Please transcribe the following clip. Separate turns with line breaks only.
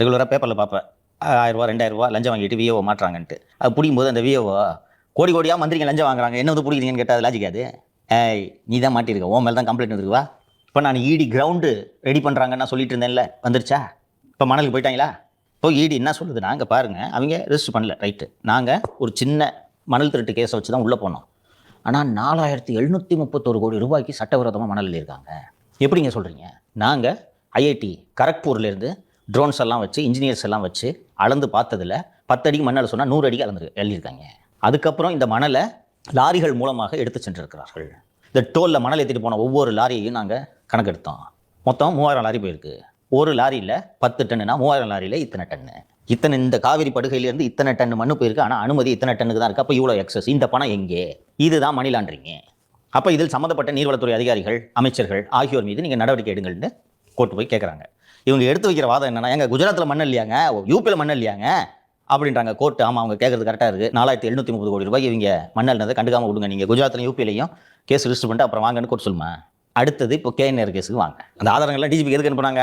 ரெகுலராக பேப்பரில் பார்ப்பேன். ஆயிரரூவா ரெண்டாயிரரூவா லஞ்சம் வாங்கிட்டு விஓ மாட்டுறாங்கன்ட்டு அது பிடிக்கும்போது அந்த விஓ கோடி கோடியாக மந்திரிங்க லஞ்சம் வாங்குறாங்க. என்ன வந்து பிடிக்கிறீங்கன்னு கேட்டால் அது லாஜிக்காது ஏய் நீ தான் மாட்டிருக்க. உன் மேலே தான் கம்ப்ளைண்ட் வந்துருக்குவா இப்போ நான் இடி கிரவுண்டு ரெடி பண்ணுறாங்கன்னு சொல்லிட்டு இருந்தேன்ல. வந்துருச்சா? இப்போ மணலுக்கு போயிட்டாங்களா? இப்போ இடி என்ன சொல்லுது? இங்கே பாருங்கள் அவங்க ரெஜிஸ்டர் பண்ணல. ரைட்டு நாங்கள் ஒரு சின்ன மணல் திருட்டு கேஸை வச்சு தான் உள்ளே போனோம். ஆனால் நாலாயிரத்தி எழுநூற்றி முப்பத்தோரு கோடி ரூபாய்க்கு சட்டவிரோதமாக மணல் இருக்காங்க எப்படிங்க சொல்கிறீங்க நாங்கள் ஐஐடி கரக்பூர்லேருந்து ட்ரோன்ஸ் எல்லாம் வச்சு இன்ஜினியர்ஸ் எல்லாம் வச்சு அளந்து பார்த்ததில் பத்து அடிக்கு மணல் சொன்னால் நூறு அடிக்கு அளந்து எழுதியிருக்காங்க அதுக்கப்புறம் இந்த மணலை லாரிகள் மூலமாக எடுத்து சென்றிருக்கிறார்கள். இந்த டோலில் மணல் ஏற்றிட்டு போன ஒவ்வொரு லாரியையும் நாங்கள் கணக்கெடுத்தோம். மொத்தம் மூவாயிரம் லாரி போயிருக்கு. ஒரு லாரியில் பத்து டன்னுனா மூவாயிரம் லாரியில் இத்தனை டன்னு. இத்தனை இந்த காவிரி படுகையிலேருந்து இத்தனை டன் மண்ணு போயிருக்கு. ஆனால் அனுமதி இத்தனை டன்னுக்கு தான் இருக்குது அப்போ இவ்வளோ எக்ஸஸ் இந்த பணம் எங்கே? இதுதான் மணி லாண்டரிங்க அப்போ இதில் சம்மந்தப்பட்ட நீர்வளத்துறை அதிகாரிகள் அமைச்சர்கள் ஆகியோர் மீது நீங்கள் நடவடிக்கை எடுங்கள்னு கோர்ட்டு போய் கேட்குறாங்க இவங்க எடுத்து வைக்கிற வாதம் என்னன்னா எங்க குஜராத்தில் மண் இல்லையாங்க? யூபியில் மண் இல்லையாங்க? அப்படின்றாங்க. கோர்ட்டு ஆமாம் அவங்க கேட்கறது கரெக்டாக இருக்குது நாலாயிரத்தி எழுநூற்றி முப்பது கோடி ரூபாய் இவங்க மண்ணல்னதை கண்டுக்காம விடுங்க நீங்கள் குஜராத்லையும் யூபிலையும் கேஸ் ரிஜிஸ்டர் பண்ணிட்டு அப்புறம் வாங்கன்னு கோர்ட் சொல்லுமா? அடுத்தது இப்போ கேஎன்ஆர் கேஸுக்கு வாங்க. அந்த ஆதாரங்கள்லாம் டிஜிபி எதுக்கு அனுப்புனாங்க?